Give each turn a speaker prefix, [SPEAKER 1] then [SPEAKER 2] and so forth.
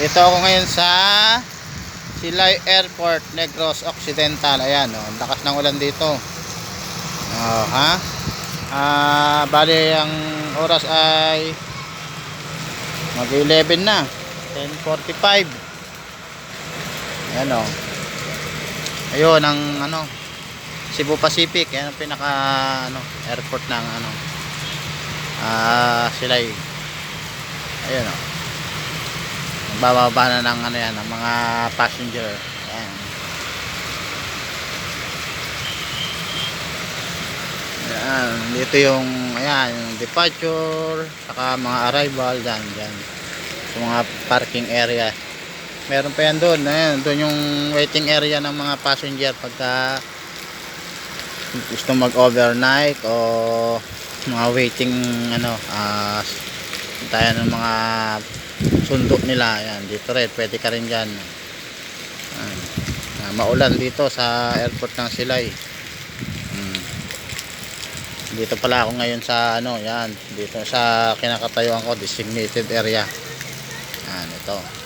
[SPEAKER 1] Ito ako ngayon sa Silay Airport, Negros Occidental. Ayan, oh, ang lakas ng ulan dito. Oh, ha? Ah, bali ang oras ay mag-11 na. 10:45. Ayan oh. Ayun ang ano Cebu Pacific, yan pinaka ano airport ng ano ah Silay. Ayun oh. Nagbababa na ng ano yan, ng mga passenger. Ayan. Ayan, dito yung ayan, yung departure, saka mga arrival dyan, dyan. Sa mga parking area. Meron pa yan doon, ayan, doon yung waiting area ng mga passenger pagka gusto mag-overnight o mga waiting ano, ah tayo ng mga sundo nila. Yan dito rin pwede ka rin dyan. Ayan. Ah, maulan dito sa airport ng Silay. Hmm. dito pala ako ngayon sa ano yan. Dito sa kinakatayuan ko designated area. Yan ito